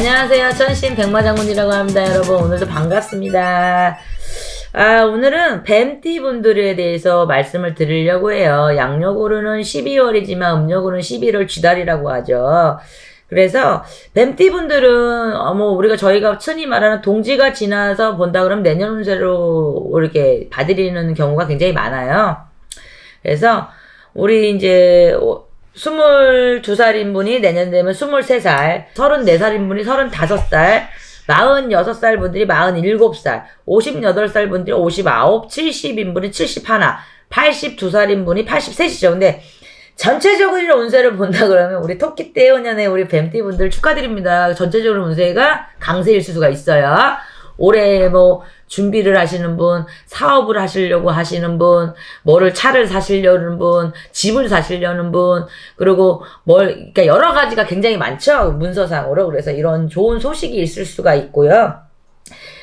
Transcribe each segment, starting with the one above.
안녕하세요. 천신 백마장군이라고 합니다. 여러분, 오늘도 반갑습니다. 아, 오늘은 뱀띠 분들에 대해서 말씀을 드리려고 해요. 양력으로는 12월이지만 음력으로는 11월 쥐달이라고 하죠. 그래서 뱀띠 분들은 어머 우리가 저희가 흔히 말하는 동지가 지나서 본다 그러면 내년 운세로 이렇게 봐드리는 경우가 굉장히 많아요. 그래서 우리 이제 22살인 분이 내년 되면 23살, 34살인 분이 35살, 46살 분들이 47살, 58살 분들이 59, 70인 분이 71, 82살인 분이 83이죠. 근데 전체적으로 운세를 본다 그러면 우리 토끼 떼어년의 우리 뱀띠 분들 축하드립니다. 전체적으로 운세가 강세일 수가 있어요. 올해 뭐 준비를 하시는 분, 사업을 하시려고 하시는 분, 뭐를 차를 사시려는 분, 집을 사시려는 분, 그리고 뭘, 그러니까 여러 가지가 굉장히 많죠. 문서상으로. 그래서 이런 좋은 소식이 있을 수가 있고요.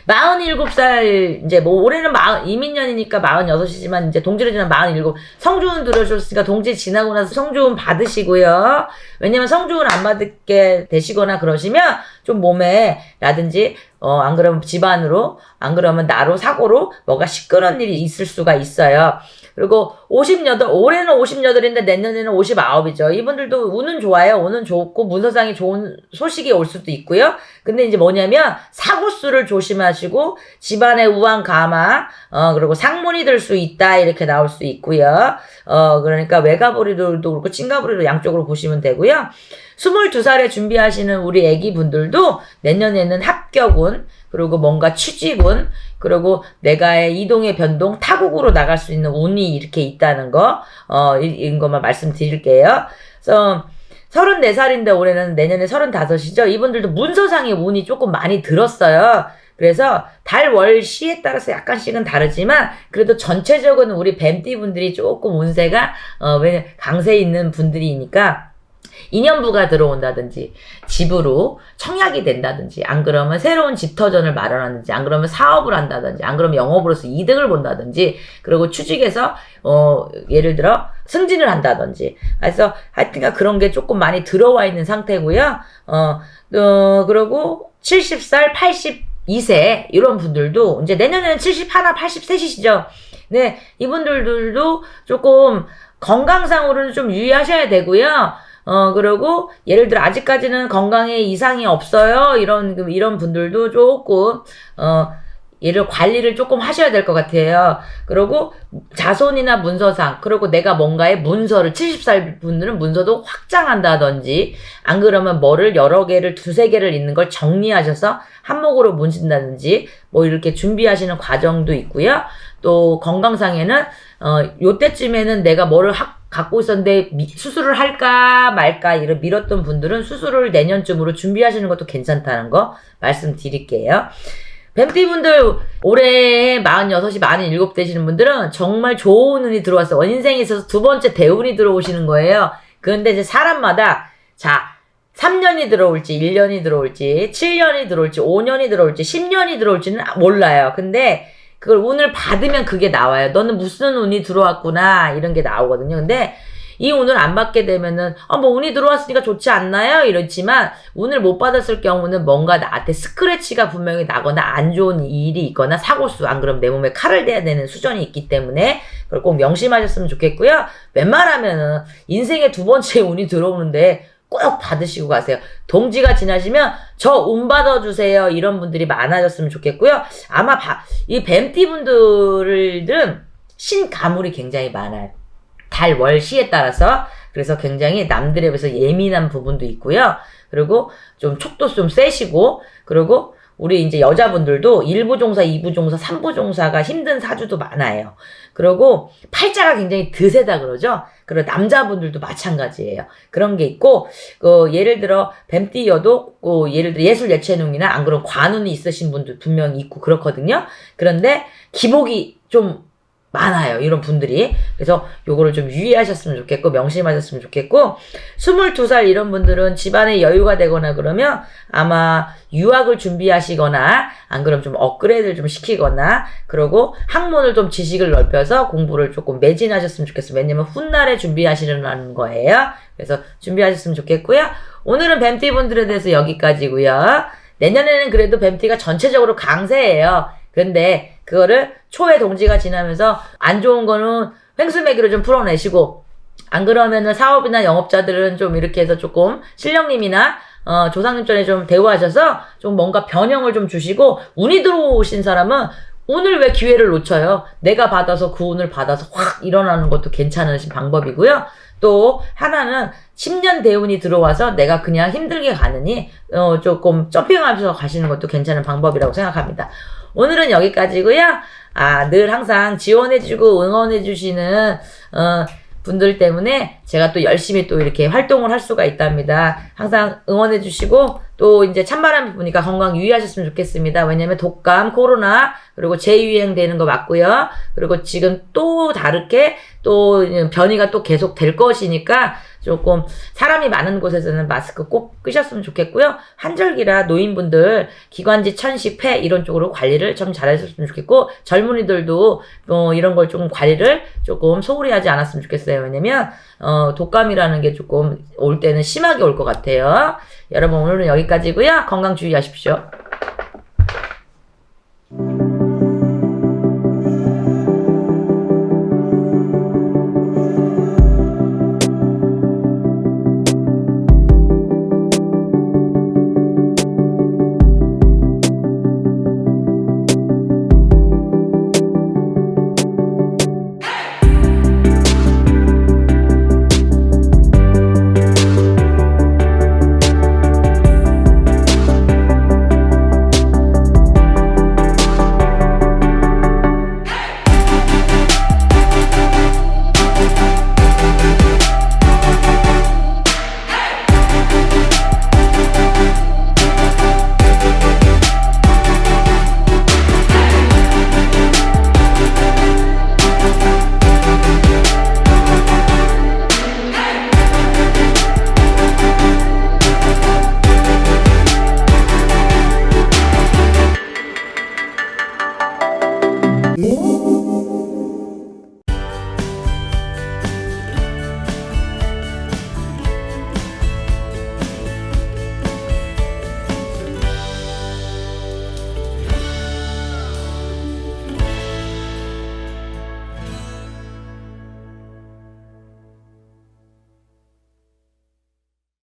47살, 이제 뭐, 올해는 마, 이민년이니까 46이지만, 이제 동지를 지난 47, 성주운 들어줬으니까 동지 지나고 나서 성주운 받으시고요. 왜냐면 성주운 안 받게 되시거나 그러시면, 좀 몸에, 라든지, 어, 안 그러면 집안으로, 안 그러면 나로, 사고로, 뭐가 시끄러운 일이 있을 수가 있어요. 그리고 58, 올해는 58인데 내년에는 59이죠. 이분들도 운은 좋아요. 운은 좋고 문서상이 좋은 소식이 올 수도 있고요. 근데 이제 뭐냐면 사고수를 조심하시고 집안의 우한 가마, 어, 그리고 상문이 들 수 있다. 이렇게 나올 수 있고요. 어, 그러니까 외가부리도 그렇고 찐가부리도 양쪽으로 보시면 되고요. 22살에 준비하시는 우리 애기 분들도 내년에는 합격운, 그리고 뭔가 취직운, 그리고 내가의 이동의 변동, 타국으로 나갈 수 있는 운이 이렇게 있다는 거, 어, 이, 이런 것만 말씀드릴게요. 그래서 34살인데 올해는 내년에 35이죠. 이분들도 문서상의 운이 조금 많이 들었어요. 그래서 달, 월, 시에 따라서 약간씩은 다르지만 그래도 전체적으로는 우리 뱀띠 분들이 조금 운세가 어, 왜 강세 있는 분들이니까 인연부가 들어온다든지 집으로 청약이 된다든지 안 그러면 새로운 집터전을 마련하든지 안 그러면 사업을 한다든지 안 그러면 영업으로서 이득을 본다든지 그리고 취직해서 어 예를 들어 승진을 한다든지. 그래서 하여튼가 그런 게 조금 많이 들어와 있는 상태고요. 어, 어 그리고 70살 82세 이런 분들도 이제 내년에는 71, 83이시죠. 네 이분들도 조금 건강상으로는 좀 유의하셔야 되고요. 어, 그리고, 예를 들어, 아직까지는 건강에 이상이 없어요. 이런, 그, 이런 분들도 조금, 어, 얘를 관리를 조금 하셔야 될 것 같아요. 그리고 자손이나 문서상, 그리고 내가 뭔가의 문서를, 70살 분들은 문서도 확장한다든지, 안 그러면 뭐를 여러 개를, 두세 개를 있는 걸 정리하셔서 한목으로 문신다든지, 뭐 이렇게 준비하시는 과정도 있고요. 또 건강상에는, 어, 요때쯤에는 내가 뭐를 학, 갖고 있었는데 미, 수술을 할까 말까 이런 미뤘던 분들은 수술을 내년쯤으로 준비하시는 것도 괜찮다는 거 말씀드릴게요. 뱀띠 분들 올해 46이 47 되시는 분들은 정말 좋은 운이 들어왔어요. 인생에 있어서 두 번째 대운이 들어오시는 거예요. 그런데 이제 사람마다 자 3년이 들어올지 1년이 들어올지 7년이 들어올지 5년이 들어올지 10년이 들어올지는 몰라요. 근데 그걸 운을 받으면 그게 나와요. 너는 무슨 운이 들어왔구나 이런 게 나오거든요. 근데 이 운을 안 받게 되면은 아 뭐 운이 들어왔으니까 좋지 않나요? 이렇지만 운을 못 받았을 경우는 뭔가 나한테 스크래치가 분명히 나거나 안 좋은 일이 있거나 사고수 안 그러면 내 몸에 칼을 대야 되는 수전이 있기 때문에 그걸 꼭 명심하셨으면 좋겠고요. 웬만하면은 인생에 두 번째 운이 들어오는데 꼭 받으시고 가세요. 동지가 지나시면 저 운 받아주세요. 이런 분들이 많아졌으면 좋겠고요. 아마 바, 이 뱀띠 분들은 신가물이 굉장히 많아요. 달, 월, 시에 따라서. 그래서 굉장히 남들에 비해서 예민한 부분도 있고요. 그리고 좀 촉도 좀 세시고, 그리고 우리 이제 여자분들도 1부 종사, 2부 종사, 3부 종사가 힘든 사주도 많아요. 그리고 팔자가 굉장히 드세다 그러죠. 그리고 남자분들도 마찬가지예요. 그런 게 있고, 그 예를 들어 뱀띠여도 그 예를 들어 예술 예체능이나 안 그런 관운이 있으신 분들 분명히 있고 그렇거든요. 그런데 기복이 좀 많아요. 이런 분들이. 그래서 요거를 좀 유의하셨으면 좋겠고, 명심하셨으면 좋겠고, 22살 이런 분들은 집안에 여유가 되거나 그러면 아마 유학을 준비하시거나, 안 그러면 좀 업그레이드를 좀 시키거나, 그리고 학문을 좀 지식을 넓혀서 공부를 조금 매진하셨으면 좋겠어요. 왜냐면 훗날에 준비하시려는 거예요. 그래서 준비하셨으면 좋겠고요. 오늘은 뱀띠 분들에 대해서 여기까지고요. 내년에는 그래도 뱀띠가 전체적으로 강세예요. 근데 그거를 초에 동지가 지나면서 안 좋은 거는 횡수매기로 좀 풀어내시고 안 그러면은 사업이나 영업자들은 좀 이렇게 해서 조금 실령님이나 어, 조상님 전에 좀 대우하셔서 좀 뭔가 변형을 좀 주시고 운이 들어오신 사람은 오늘 왜 기회를 놓쳐요? 내가 받아서 그 운을 받아서 확 일어나는 것도 괜찮으신 방법이고요. 또 하나는 10년 대운이 들어와서 내가 그냥 힘들게 가느니 어, 조금 점핑하면서 가시는 것도 괜찮은 방법이라고 생각합니다. 오늘은 여기까지고요. 아, 늘 항상 지원해주고 응원해주시는 어, 분들 때문에 제가 또 열심히 또 이렇게 활동을 할 수가 있답니다. 항상 응원해 주시고 또 이제 찬바람이 부니까 건강 유의하셨으면 좋겠습니다. 왜냐면 독감, 코로나 그리고 재유행 되는 거 맞고요. 그리고 지금 또 다르게 또 변이가 또 계속 될 것이니까 조금 사람이 많은 곳에서는 마스크 꼭 끄셨으면 좋겠고요. 한절기라 노인분들 기관지 천식 폐 이런 쪽으로 관리를 좀 잘하셨으면 좋겠고 젊은이들도 뭐 이런 걸 조금 관리를 조금 소홀히 하지 않았으면 좋겠어요. 왜냐면 어 독감이라는 게 조금 올 때는 심하게 올 것 같아요. 여러분 오늘은 여기까지고요. 건강 주의하십시오.